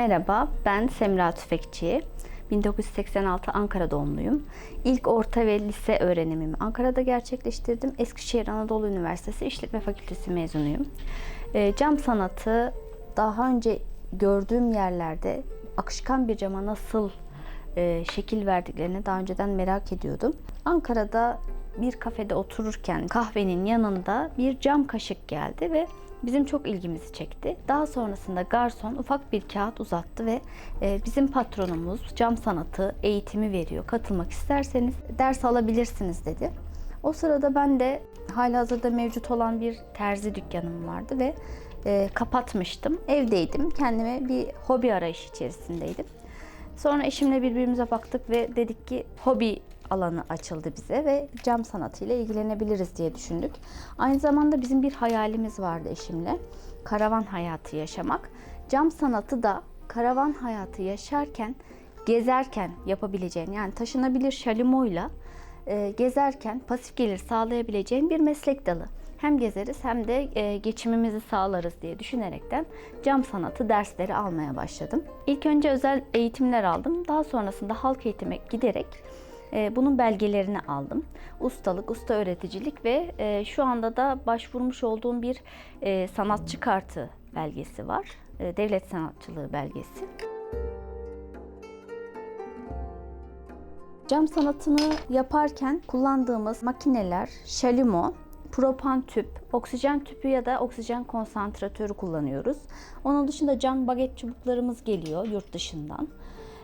Merhaba, ben Semra Tüfekçi. 1986 Ankara doğumluyum. İlk orta ve lise öğrenimimi Ankara'da gerçekleştirdim. Eskişehir Anadolu Üniversitesi İşletme Fakültesi mezunuyum. Ee, Cam sanatı daha önce gördüğüm yerlerde akışkan bir cama nasıl e, şekil verdiklerini daha önceden merak ediyordum. Ankara'da bir kafede otururken kahvenin yanında bir cam kaşık geldi ve bizim çok ilgimizi çekti. Daha sonrasında garson ufak bir kağıt uzattı ve e, bizim patronumuz cam sanatı eğitimi veriyor. Katılmak isterseniz ders alabilirsiniz dedi. O sırada ben de halihazırda mevcut olan bir terzi dükkanım vardı ve e, kapatmıştım. Evdeydim. Kendime bir hobi arayışı içerisindeydim. Sonra eşimle birbirimize baktık ve dedik ki hobi alanı açıldı bize ve cam sanatıyla ilgilenebiliriz diye düşündük. Aynı zamanda bizim bir hayalimiz vardı eşimle. Karavan hayatı yaşamak. Cam sanatı da karavan hayatı yaşarken, gezerken yapabileceğin yani taşınabilir şalimoyla e, gezerken pasif gelir sağlayabileceğin bir meslek dalı. Hem gezeriz hem de e, geçimimizi sağlarız diye düşünerekten cam sanatı dersleri almaya başladım. İlk önce özel eğitimler aldım. Daha sonrasında halk eğitime giderek e, bunun belgelerini aldım. Ustalık, usta öğreticilik ve e, şu anda da başvurmuş olduğum bir sanatçı kartı belgesi var. Devlet sanatçılığı belgesi. Cam sanatını yaparken kullandığımız makineler şalimo, propan tüp, oksijen tüpü ya da oksijen konsantratörü kullanıyoruz. Onun dışında cam baget çubuklarımız geliyor yurt dışından.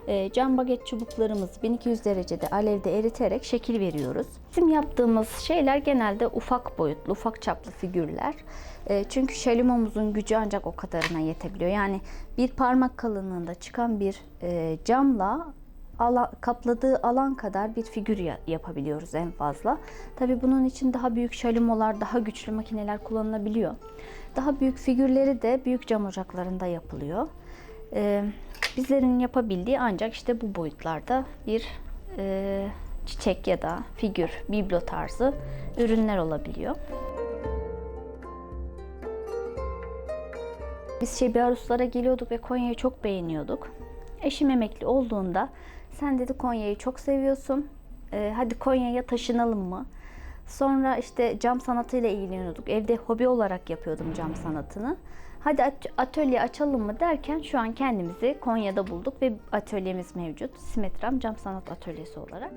E, cam baget çubuklarımız 1200 derecede alevde eriterek şekil veriyoruz. Bizim yaptığımız şeyler genelde ufak boyutlu, ufak çaplı figürler. E, çünkü şalimomuzun gücü ancak o kadarına yetebiliyor. Yani bir parmak kalınlığında çıkan bir e, camla ala, kapladığı alan kadar bir figür ya- yapabiliyoruz en fazla. Tabii bunun için daha büyük şalimolar, daha güçlü makineler kullanılabiliyor. Daha büyük figürleri de büyük cam ocaklarında yapılıyor. Ee, bizlerin yapabildiği ancak işte bu boyutlarda bir e, çiçek ya da figür, biblo tarzı ürünler olabiliyor. Biz Şebi Ruslara geliyorduk ve Konya'yı çok beğeniyorduk. Eşim emekli olduğunda sen dedi Konya'yı çok seviyorsun. Ee, hadi Konya'ya taşınalım mı? Sonra işte cam sanatıyla ilgileniyorduk. Evde hobi olarak yapıyordum cam sanatını. Hadi at- atölye açalım mı derken şu an kendimizi Konya'da bulduk ve atölyemiz mevcut. Simetram Cam Sanat Atölyesi olarak.